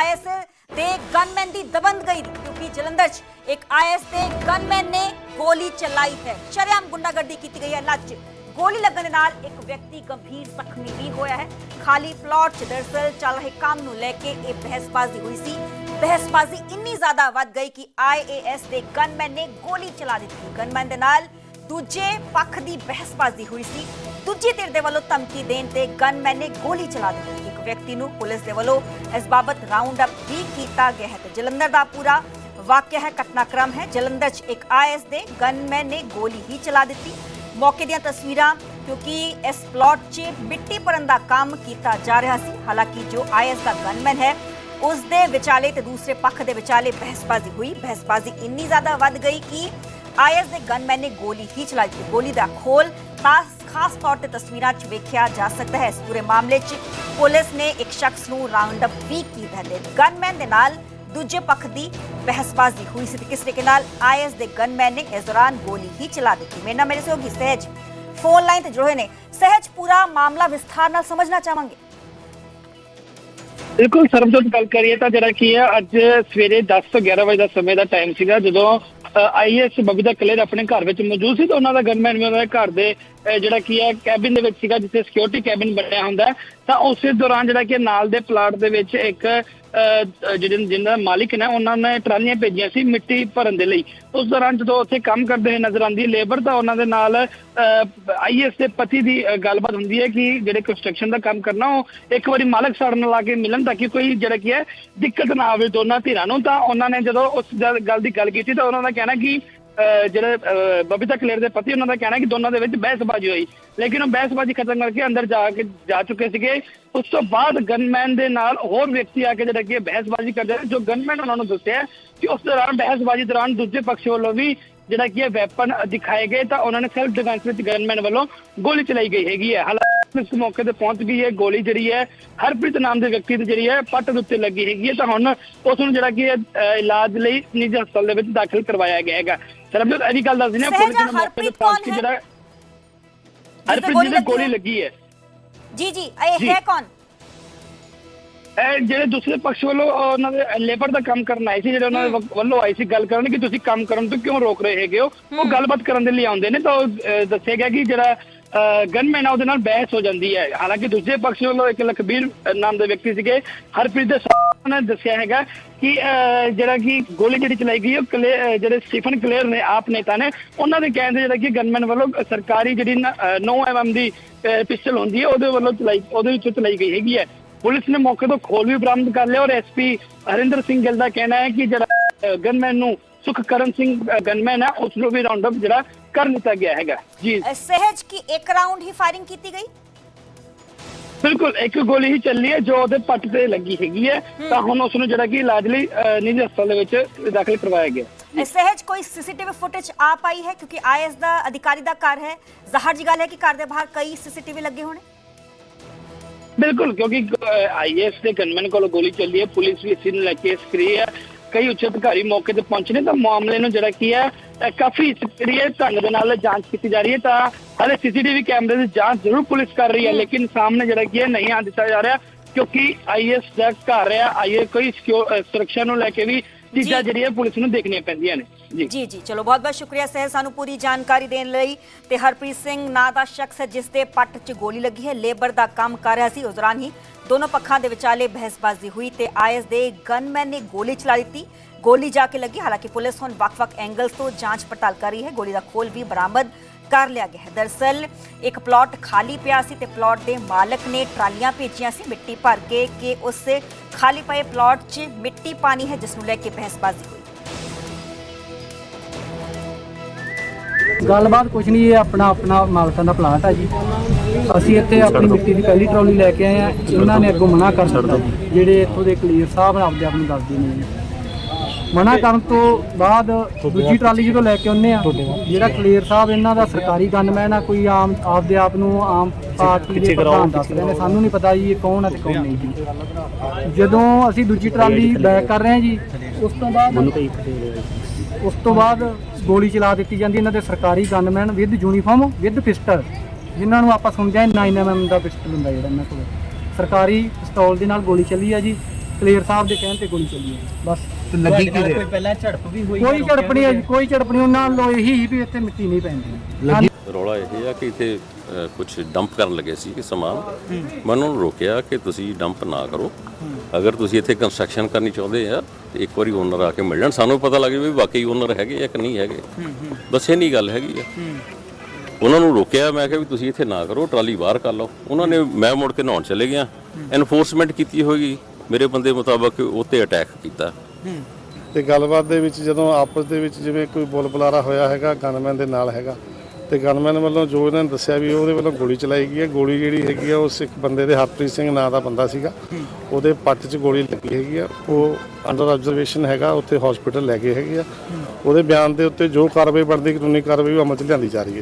Is ਦੇ gunman ਦੀ ਦਬੰਦ ਗਈ ਕਿਉਂਕਿ ਜਲੰਧਰ 'ਚ ਇੱਕ ਆਈਐਸ ਦੇ ਗਨਮੈਨ ਨੇ ਗੋਲੀ ਚਲਾਈ ਹੈ। ਸ਼ਰੇਆਮ ਗੁੰਡਾਗਰਦੀ ਕੀਤੀ ਗਈ ਹੈ। ਲੱਜ ਗੋਲੀ ਲੱਗਣ ਦੇ ਨਾਲ ਇੱਕ ਵਿਅਕਤੀ ਗੰਭੀਰ ਜ਼ਖਮੀ ਵੀ ਹੋਇਆ ਹੈ। ਖਾਲੀ ਪਲਾਟ 'ਚ ਦਰਸਲ ਚੱਲ ਰਹੇ ਕੰਮ ਨੂੰ ਲੈ ਕੇ ਇਹ ਬਹਿਸਬਾਜ਼ੀ ਹੋਈ ਸੀ। ਬਹਿਸਬਾਜ਼ੀ ਇੰਨੀ ਜ਼ਿਆਦਾ ਵੱਧ ਗਈ ਕਿ ਆਈਏਐਸ ਦੇ ਗਨਮੈਨ ਨੇ ਗੋਲੀ ਚਲਾ ਦਿੱਤੀ। ਗਨਮੈਨ ਦੇ ਨਾਲ ਦੂਜੇ ਪੱਖ ਦੀ ਬਹਿਸਬਾਜ਼ੀ ਹੋਈ ਸੀ। ਦੂਜੀ ਧਿਰ ਦੇ ਵੱਲੋਂ ਧਮਕੀ ਦੇਣ ਤੇ ਗਨਮੈਨ ਨੇ ਗੋਲੀ ਚਲਾ ਦਿੱਤੀ। ਵਿਅਕਤੀ ਨੂੰ ਪੁਲਿਸ ਦੇ ਵੱਲੋਂ ਇਸ ਬਾਬਤ ਰਾਉਂਡ ਅਪ ਵੀ ਕੀਤਾ ਗਿਆ ਹੈ। ਤੇ ਜਲੰਧਰ ਦਾ ਪੂਰਾ ਵਾਕਿਆ ਹੈ, ਘਟਨਾਕ੍ਰਮ ਹੈ। ਜਲੰਧਰ 'ਚ ਇੱਕ ਆਈਐਸ ਦੇ ਗਨਮੈਨ ਨੇ ਗੋਲੀ ਹੀ ਚਲਾ ਦਿੱਤੀ। ਮੌਕੇ ਦੀਆਂ ਤਸਵੀਰਾਂ, ਕਿਉਂਕਿ ਇਸ ਪਲਾਟ 'ਚ ਮਿੱਟੀ ਭਰਨ ਦਾ ਕੰਮ ਕੀਤਾ ਜਾ ਰਿਹਾ ਸੀ। ਹਾਲਾਂਕਿ ਜੋ ਆਈਐਸ ਦਾ ਗਨਮੈਨ ਹੈ, ਉਸ ਦੇ ਵਿਚਾਲੇ ਤੇ ਦੂਸਰੇ ਪੱਖ ਦੇ ਵਿਚਾਲੇ ਬਹਿਸਬਾਜ਼ੀ ਹੋਈ। ਬਹਿਸਬਾਜ਼ੀ ਇੰਨੀ ਜ਼ਿਆਦਾ ਵੱਧ ਗਈ ਕਿ ਆਈਐਸ ਦੇ ਗਨਮੈਨ ਨੇ ਗੋਲੀ ਹੀ ਚਲਾਈ। ਤੇ ਗੋਲੀ ਦਾ ਖੋਲ ਖਾਸ ਖਾਸ ਤੌਰ ਤੇ ਤਸਵੀਰਾਂ 'ਚ ਵੇਖਿਆ ਜਾ ਸਕਦਾ ਹੈ। ਇਸ ਪੂਰੇ ਮਾਮਲੇ 'ਚ ਪੁਲਿਸ ਨੇ ਇੱਕ ਸ਼ਖਸ ਨੂੰ ਰਾਉਂਡ ਅਪ ਵੀ ਕੀਤਾ ਹੈ ਗਨਮੈਨ ਦੇ ਨਾਲ ਦੂਜੇ ਪੱਖ ਦੀ ਬਹਿਸਬਾਜ਼ੀ ਹੋਈ ਸੀ ਤੇ ਕਿਸ ਤਰੀਕੇ ਨਾਲ ਆਈਐਸ ਦੇ ਗਨਮੈਨ ਨੇ ਇਸ ਦੌਰਾਨ ਗੋਲੀ ਹੀ ਚਲਾ ਦਿੱਤੀ। ਮੇਰੇ ਨਾਲ ਮੇਰੇ ਸਹਿਯੋਗੀ ਸਹਿਜ ਫੋਨ ਲਾਈਨ ਤੇ ਜੁੜੇ ਨੇ। ਸਹਿਜ, ਪੂਰਾ ਮਾਮਲਾ ਵਿਸਥਾਰ ਨਾਲ ਸਮਝਣਾ ਚਾਹਾਂਗੇ। ਬਿਲਕੁਲ, ਸਰਬਜੋਤ ਗੱਲ ਕਰੀਏ ਤਾਂ ਜਿਹੜਾ ਕੀ ਹੈ, ਅੱਜ ਸਵੇਰੇ 10 ਤੋਂ 11 ਵਜੇ ਦਾ ਸਮੇਂ ਦਾ ਟਾਈਮ ਸੀਗਾ, ਜਦੋਂ ਆਈਐਸ ਬਬੀਤਾ ਕਲੇਰ ਆਪਣੇ ਘਰ ਵਿੱਚ ਮੌਜੂਦ ਸੀ ਤਾਂ ਉਹਨਾਂ ਦਾ ਗਨਮੈਨ ਵੀ ਉਹਨਾਂ ਦੇ ਘਰ ਦੇ ਜਿਹੜਾ ਕੀ ਹੈ ਕੈਬਿਨ ਦੇ ਵਿੱਚ ਸੀਗਾ, ਜਿੱਥੇ ਸਿਕਿਉਰਿਟੀ ਕੈਬਿਨ ਬਣਿਆ ਹੁੰਦਾ ਤਾਂ ਉਸੇ ਦੌਰਾਨ ਜਿਹੜਾ ਕਿ ਨਾਲ ਦੇ ਪਲਾਟ ਦੇ ਵਿੱਚ ਇੱਕ ਅਹ, ਜਿਹੜੇ ਜਿਹਨਾਂ ਮਾਲਿਕ ਨੇ ਉਹਨਾਂ ਨੇ ਟਰਾਲੀਆਂ ਭੇਜੀਆਂ ਸੀ ਮਿੱਟੀ ਭਰਨ ਦੇ ਲਈ। ਉਸ ਦੌਰਾਨ ਜਦੋਂ ਉੱਥੇ ਕੰਮ ਕਰਦੇ ਹੋਏ ਨਜ਼ਰ ਆਉਂਦੀ ਲੇਬਰ ਤਾਂ ਉਹਨਾਂ ਦੇ ਨਾਲ ਆਈਐਸ ਦੇ ਪਤੀ ਦੀ ਗੱਲਬਾਤ ਹੁੰਦੀ ਹੈ ਕਿ ਜਿਹੜੇ ਕੰਸਟਰਕਸ਼ਨ ਦਾ ਕੰਮ ਕਰਨਾ ਉਹ ਇੱਕ ਵਾਰੀ ਮਾਲਕ ਸਾਡੇ ਨਾਲ ਆ ਕੇ ਮਿਲਣ ਤਾਂ ਕਿ ਕੋਈ ਜਿਹੜਾ ਕੀ ਹੈ ਦਿੱਕਤ ਨਾ ਆਵੇ ਦੋਨਾਂ ਧਿਰਾਂ ਨੂੰ। ਤਾਂ ਉਹਨਾਂ ਨੇ ਜਦੋਂ ਉਸ ਗੱਲ ਦੀ ਗੱਲ ਕੀਤੀ ਤਾਂ ਉਹਨਾਂ ਦਾ ਕਹਿਣਾ ਕਿ ਜਿਹੜੇ, ਅਹ ਬਬੀਤਾ ਕਲੇਰ ਦੇ ਪਤੀ, ਉਹਨਾਂ ਦਾ ਕਹਿਣਾ ਕਿ ਦੋਨਾਂ ਦੇ ਵਿੱਚ ਬਹਿਸਬਾਜ਼ੀ ਹੋਈ। ਲੇਕਿਨ ਉਹ ਬਹਿਸਬਾਜ਼ੀ ਖਤਮ ਕਰਕੇ ਅੰਦਰ ਜਾ ਕੇ, ਜਾ ਚੁੱਕੇ ਸੀਗੇ। ਉਸ ਤੋਂ ਬਾਅਦ ਗਨਮੈਨ ਦੇ ਨਾਲ ਹੋਰ ਵਿਅਕਤੀ ਆ ਕੇ ਜਿਹੜਾ ਕਿ ਬਹਿਸਬਾਜ਼ੀ ਕਰਦੇ ਜੋ ਗਨਮੈਨ ਉਹਨਾਂ ਨੂੰ ਦੱਸਿਆ ਕਿ ਉਸ ਦੌਰਾਨ ਬਹਿਸਬਾਜ਼ੀ ਦੌਰਾਨ ਦੂਜੇ ਪਕਸ਼ ਵੱਲੋਂ ਵੀ ਜਿਹੜਾ ਕਿ ਇਹ ਵੈਪਨ ਦਿਖਾਏ ਗਏ, ਤਾਂ ਉਹਨਾਂ ਨੇ ਸੈਲਫ ਡਿਫੈਂਸ ਵਿੱਚ ਗਨਮੈਨ ਵੱਲੋਂ ਗੋਲੀ ਚਲਾਈ ਗਈ ਹੈਗੀ ਹੈ। ਹਾਲਾਂਕਿ ਇਸ ਮੌਕੇ ਤੇ ਪਹੁੰਚ ਗਈ ਹੈ, ਗੋਲੀ ਜਿਹੜੀ ਹੈ, ਹਰਪ੍ਰੀਤ ਨਾਮ ਦੇ ਵਿਅਕਤੀ ਦੀ ਜਿਹੜੀ ਹੈ, ਪੱਟ ਦੇ ਉੱਤੇ ਲੱਗੀ ਹੈਗੀ ਹੈ। ਤਾਂ ਹੁਣ ਉਸ ਨੂੰ ਜਿਹੜਾ ਕਿ ਇਲਾਜ ਲਈ ਨਿੱਜੀ ਹਸਪਤਾਲ ਦੇ ਵਿੱਚ ਦਾਖਲ ਕਰਵਾਇਆ ਗਿਆ ਹੈਗਾ। ਸਰਬਜੋਤ ਇਹ ਵੀ ਗੱਲ ਦੱਸ ਦਿੰਦੇ ਪੁਲਿਸ ਨੇ ਮੌਕੇ ਤੇ ਪਹੁੰਚ ਕੇ? ਜਿਹੜਾ ਹਰਪ੍ਰੀਤ ਜੀ ਦੀ ਗੋਲੀ? ਲੱਗੀ ਹੈ ਜੀ ਜੀ ਇਹ। ਹੈ ਕੌਣ ਇਹ ਜਿਹੜੇ ਦੂਸਰੇ ਪਕਸ਼ ਵੱਲੋਂ ਉਹਨਾਂ ਦੇ ਲੇਬਰ ਦਾ ਕੰਮ ਕਰਨ ਆਏ ਸੀ ਜਿਹੜੇ ਉਹਨਾਂ ਦੇ ਵੱਲੋਂ ਆਏ ਸੀ ਗੱਲ ਕਰਨ ਕਿ ਤੁਸੀਂ ਕੰਮ ਕਰਨ ਤੋਂ ਕਿਉਂ ਰੋਕ ਰਹੇ ਹੈਗੇ ਹੋ ਉਹ ਗੱਲਬਾਤ ਕਰਨ ਦੇ ਲਈ ਆਉਂਦੇ ਨੇ ਤਾਂ ਦੱਸਿਆ ਗਿਆ ਕਿ ਜਿਹੜਾ ਗਨਮੈਨ ਆ, ਉਹਦੇ ਨਾਲ ਬਹਿਸ ਹੋ ਜਾਂਦੀ ਹੈ। ਹਾਲਾਂਕਿ ਦੂਜੇ ਪਕਸ਼ ਵੱਲੋਂ ਇੱਕ ਲਖਬੀਰ ਨਾਮ ਦੇ ਵਿਅਕਤੀ ਸੀਗੇ, ਹਰਪ੍ਰੀਤ ਦੇ ਨੇ ਦੱਸਿਆ ਹੈਗਾ ਕਿ ਜਿਹੜਾ ਕਿ ਗੋਲੀ ਜਿਹੜੀ ਚਲਾਈ ਗਈ, ਉਹ ਜਿਹੜੇ ਸਟੀਫਨ ਕਲੇਅਰ ਨੇ, ਆਪ ਨੇਤਾ ਨੇ, ਉਹਨਾਂ ਦੇ ਕਹਿੰਦੇ ਜਿਹੜਾ ਕਿ ਗਨਮੈਨ ਵੱਲੋਂ ਸਰਕਾਰੀ ਜਿਹੜੀ 9 ਐਮਐਮ ਦੀ ਪਿਸਟਲ ਹੁੰਦੀ ਹੈ, ਉਹਦੇ ਵੱਲੋਂ ਚਲਾਈ, ਉਹਦੇ ਵਿੱਚੋਂ ਚਲਾਈ ਗਈ ਹੈਗੀ ਹੈ। ਪੁਲਿਸ ਨੇ ਮੌਕੇ ਤੋਂ ਖੋਲ ਵੀ ਬਰਾਮਦ ਕਰ ਲਿਆ ਔਰ ਐਸਪੀ ਹਰਿੰਦਰ ਸਿੰਘ ਗਿੱਲ ਦਾ ਕਹਿਣਾ ਹੈ ਕਿ ਜਿਹੜਾ ਗਨਮੈਨ ਨੂੰ ਸੁਖਕਰਨ ਸਿੰਘ ਗਨਮੈਨ ਹੈ, ਉਸ ਨੂੰ ਵੀ ਰਾਉਂਡ ਅਪ ਜਿਹੜਾ ਕਰ ਲਿੱਤਾ ਗਿਆ ਹੈਗਾ ਜੀ ਸਹਿਜ ਕੀ ਇੱਕ ਰਾਉਂਡ ਹੀ ਫਾਇਰਿੰਗ ਕੀਤੀ ਗਈ ਬਿਲਕੁਲ ਇੱਕ ਗੋਲੀ ਹੀ ਚੱਲੀ ਹੈ ਜੋ ਉਹਦੇ ਪੱਟ ਤੇ ਲੱਗੀ ਹੈਗੀ ਹੈ ਤਾਂ ਹੁਣ ਉਸ ਨੂੰ ਜਿਹੜਾ ਕਿ ਇਲਾਜ ਲਈ ਨਿੱਜੀ ਹਸਪਤਾਲ ਦੇ ਵਿੱਚ ਦਾਖਲ ਕਰਵਾਇਆ ਗਿਆ ਸਹਿਜ ਕੋਈ ਸੀਸੀਟੀਵੀ ਫੁਟੇਜ ਆ ਪਾਈ ਹੈ ਕਿਉਂਕਿ ਆਈਐਸ ਦਾ ਅਧਿਕਾਰੀ ਦਾ ਘਰ ਹੈ ਜ਼ਾਹਰ ਜੀ ਗੱਲ ਹੈ ਕਿ ਘਰ ਦੇ ਬਾਹਰ ਕਈ ਸੀਸੀਟੀਵੀ ਲੱਗੇ ਹੋਣੇ ਬਿਲਕੁਲ ਕਿਉਂਕਿ ਆਈਐਸ ਦੇ ਗਨਮੈਨ ਕੋਲ ਗੋਲੀ ਚੱਲੀ ਹੈ ਪੁਲਿਸ ਵੀ ਇਸ ਨੂੰ ਲੈ ਕੇ ਸਕਰੀ ਹੈ ਕਈ ਉੱਚ ਅਧਿਕਾਰੀ ਮੌਕੇ ਤੇ ਪਹੁੰਚੇ ਨੇ ਤਾਂ ਮਾਮਲੇ ਨੂੰ ਜਿਹੜਾ ਕੀ ਹੈ ਕਾਫੀ ਸਕਰੀ ਹੈ ਢੰਗ ਦੇ ਨਾਲ ਜਾਂਚ ਕੀਤੀ ਜਾ ਰਹੀ ਹੈ ਤਾਂ ਹਾਲੇ ਸੀਸੀਟੀਵੀ ਕੈਮਰੇ ਦੀ ਜਾਂਚ ਜ਼ਰੂਰ ਪੁਲਿਸ ਕਰ ਰਹੀ ਹੈ ਲੇਕਿਨ ਸਾਹਮਣੇ ਜਿਹੜਾ ਕੀ ਹੈ ਨਹੀਂ ਆ ਦਿੱਤਾ ਜਾ ਰਿਹਾ ਕਿਉਂਕਿ ਆਈਐਸ ਦਾ ਘਰ ਹੈ ਆਈਏ ਕੋਈ ਸੁਰੱਖਿਆ ਨੂੰ ਲੈ ਕੇ ਵੀ ਚੀਜ਼ਾਂ। ਜਿਹੜੀਆਂ ਪੁਲਿਸ ਨੂੰ ਦੇਖਣੀਆਂ ਪੈਂਦੀਆਂ ਨੇ ਜੀ। ਜੀ ਚਲੋ, ਬਹੁਤ ਬਹੁਤ ਸ਼ੁਕਰੀਆ ਸਹਿਜ ਸਾਨੂੰ ਪੂਰੀ ਜਾਣਕਾਰੀ ਦੇਣ ਲਈ ਤੇ ਹਰਪ੍ਰੀਤ ਸਿੰਘ ਨਾਂ ਦਾ ਸ਼ਖਸ ਜਿਸ ਦੇ ਪੱਟ 'ਚ ਗੋਲੀ ਲੱਗੀ ਹੈ, ਲੇਬਰ ਦਾ ਕੰਮ ਕਰ ਰਿਹਾ ਸੀ। ਉਸ ਦੌਰਾਨ ਹੀ ਦੋਨੋਂ ਪੱਖਾਂ ਦੇ ਵਿਚਾਲੇ ਬਹਿਸਬਾਜ਼ੀ ਹੋਈ ਤੇ ਆਈਐਸ ਦੇ ਗਨਮੈਨ ਨੇ ਗੋਲੀ ਚਲਾ ਦਿੱਤੀ। ਗੋਲੀ ਜਾ ਕੇ ਲੱਗੀ, ਹਾਲਾਂਕਿ ਪੁਲਿਸ ਹੁਣ ਵੱਖ-ਵੱਖ ਐਂਗਲਸ ਤੋਂ ਜਾਂਚ ਪੜਤਾਲ ਕਰ ਰਹੀ ਹੈ। ਗੋਲੀ ਦਾ ਖੋਲ ਵੀ ਬਰਾਮਦ ਕਰ ਲਿਆ ਗਿਆ ਹੈ। ਦਰਸਲ, ਇੱਕ ਪਲਾਟ ਖਾਲੀ ਪਿਆ ਸੀ ਤੇ ਪਲਾਟ ਦੇ ਮਾਲਕ ਨੇ ਟਰਾਲੀਆਂ ਭੇਜੀਆਂ ਸੀ। ਮਿੱਟੀ ਭਰ ਕੇ ਕਿ ਉਸ ਖਾਲੀ ਪਏ ਪਲਾਟ 'ਚ ਮਿੱਟੀ ਪਾਣੀ ਹੈ, ਜਿਸ ਨੂੰ ਲੈ ਕੇ ਬਹਿਸਬਾਜ਼ੀ ਹੋਈ। ਗੱਲਬਾਤ ਕੁਛ ਨਹੀਂ ਇਹ ਆਪਣਾ ਆਪਣਾ ਮਾਲਕਾਂ ਦਾ ਪਲਾਟ ਆ ਜੀ। ਅਸੀਂ ਇੱਥੇ ਆਪਣੀ ਮਿੱਟੀ ਦੀ ਪਹਿਲੀ ਟਰਾਲੀ ਲੈ ਕੇ ਆਏ ਆ। ਇਹਨਾਂ ਨੇ ਅੱਗੋਂ ਮਨਾ ਕਰ ਦਿੱਤਾ। ਜਿਹੜੇ ਇੱਥੋਂ ਦੇ ਕਲੀਅਰ ਸਾਹਿਬ ਨੇ ਆਪਦੇ ਆਪ ਨੂੰ ਦੱਸਦੇ ਨੇ। ਮਨਾ ਕਰਨ ਤੋਂ ਬਾਅਦ ਦੂਜੀ ਟਰਾਲੀ ਜਦੋਂ ਲੈ ਕੇ ਆਉਂਦੇ ਆ ਜਿਹੜਾ ਕਲੀਅਰ ਸਾਹਿਬ ਇਹਨਾਂ ਦਾ ਸਰਕਾਰੀ ਗਨਮੈਨ ਆ ਕੋਈ ਆਮ ਆਪਦੇ ਆਪ ਨੂੰ ਆਮ ਪਾਰਟੀ ਦੇ ਪ੍ਰਧਾਨ ਦੱਸਦੇ ਨੇ। ਸਾਨੂੰ ਨਹੀਂ ਪਤਾ ਜੀ ਇਹ ਕੌਣ ਹੈ ਤੇ ਕੌਣ ਨਹੀਂ ਜੀ। ਜਦੋਂ ਅਸੀਂ ਦੂਜੀ ਟਰਾਲੀ ਬੈਕ ਕਰ ਰਹੇ ਹਾਂ ਜੀ ਉਸ ਤੋਂ ਬਾਅਦ ਉਸ ਤੋਂ ਬਾਅਦ ਗੋਲੀ ਚਲਾ ਦਿੱਤੀ ਜਾਂਦੀ ਇਹਨਾਂ ਦੇ ਸਰਕਾਰੀ gunman with uniform with pistol ਜਿਨ੍ਹਾਂ ਨੂੰ ਆਪਾਂ ਸੁਣਦੇ ਹਾਂ 9mm ਦਾ ਪਿਸਟਲ ਹੁੰਦਾ ਜਿਹੜਾ ਇਹਨਾਂ ਕੋਲ। ਸਰਕਾਰੀ ਪਿਸਤੌਲ ਦੇ ਨਾਲ ਗੋਲੀ ਚੱਲੀ ਆ ਜੀ ਕਲੀਅਰ ਸਾਹਿਬ ਦੇ ਕਹਿਣ ਤੇ ਗੋਲੀ ਚੱਲੀ ਹੈ ਬਸ। ਲੱਗੀ ਕਿਹਦੇ? ਕੋਈ ਪਹਿਲਾਂ ਝੜਪ ਵੀ ਹੋਈ ਕੋਈ ਝੜਪ ਨਹੀਂ ਹੈ ਜੀ, ਕੋਈ ਝੜਪ ਨਹੀਂ ਉਹਨਾਂ ਨੂੰ ਇਹੀ ਸੀ ਵੀ ਇੱਥੇ ਮਿੱਟੀ ਨਹੀਂ ਪੈਂਦੀ। ਰੌਲਾ ਇਹ ਆ ਕਿ ਇੱਥੇ ਕੁਝ ਡੰਪ ਕਰਨ ਲੱਗੇ ਸੀ ਕਿ ਸਮਾਨ। ਮੈਂ ਉਹਨਾਂ ਨੂੰ ਰੋਕਿਆ ਕਿ ਤੁਸੀਂ ਡੰਪ ਨਾ ਕਰੋ। ਅਗਰ ਤੁਸੀਂ ਇੱਥੇ ਕੰਸਟਰਕਸ਼ਨ ਕਰਨੀ ਚਾਹੁੰਦੇ ਆ, ਤੇ ਇੱਕ ਵਾਰੀ ਓਨਰ ਆ ਕੇ ਮਿਲ ਲੈਣ ਸਾਨੂੰ ਪਤਾ ਲੱਗੇ ਵੀ ਵਾਕਈ ਓਨਰ ਹੈਗੇ ਆ ਕਿ ਨਹੀਂ ਹੈਗੇ। ਬਸ ਇਹ ਨਹੀਂ ਗੱਲ ਹੈਗੀ ਆ। ਉਹਨਾਂ ਨੂੰ ਰੋਕਿਆ, ਮੈਂ ਕਿਹਾ ਵੀ ਤੁਸੀਂ ਇੱਥੇ ਨਾ ਕਰੋ, ਟਰਾਲੀ ਬਾਹਰ ਕਰ ਲਓ। ਉਹਨਾਂ ਨੇ, ਮੈਂ ਮੁੜ ਕੇ ਨਹਾਉਣ ਚਲੇ ਗਿਆ। ਐਨਫੋਰਸਮੈਂਟ ਕੀਤੀ ਹੋਏਗੀ। ਮੇਰੇ ਬੰਦੇ ਮੁਤਾਬਕ ਉੱਤੇ ਅਟੈਕ ਕੀਤਾ। ਤੇ ਗੱਲਬਾਤ ਦੇ ਵਿੱਚ ਜਦੋਂ ਆਪਸ ਦੇ ਵਿੱਚ ਜਿਵੇਂ ਕੋਈ ਬੁਲ ਬੁਲਾਰਾ ਹੋਇਆ ਹੈਗਾ ਗਨਮੈਨ ਦੇ ਨਾਲ ਹੈਗਾ ਤੇ ਗਨਮੈਨ ਵੱਲੋਂ ਜੋ ਇਹਨਾਂ ਨੇ ਦੱਸਿਆ ਵੀ ਉਹਦੇ ਵੱਲੋਂ ਗੋਲੀ ਚਲਾਈ ਗਈ ਹੈ। ਗੋਲੀ ਜਿਹੜੀ ਹੈਗੀ ਆ, ਉਹ ਸਿੱਖ ਬੰਦੇ ਦੇ ਹਰਪ੍ਰੀਤ ਸਿੰਘ ਨਾਂ ਦਾ ਬੰਦਾ ਸੀਗਾ। ਉਹਦੇ ਪੱਟ 'ਚ ਗੋਲੀ ਲੱਗੀ ਹੈਗੀ ਆ। ਉਹ ਅੰਡਰ ਆਬਜ਼ਰਵੇਸ਼ਨ ਹੈਗਾ, ਉੱਥੇ ਹਸਪੀਟਲ ਲੈ ਗਏ ਹੈਗੇ ਆ। ਉਹਦੇ ਬਿਆਨ ਦੇ ਉੱਤੇ ਜੋ ਕਾਰਵਾਈ ਬਣਦੀ ਕਾਨੂੰਨੀ ਕਾਰਵਾਈ ਉਹ ਅਮਲ 'ਚ ਲਿਆਂਦੀ ਜਾ ਰਹੀ ਹੈ।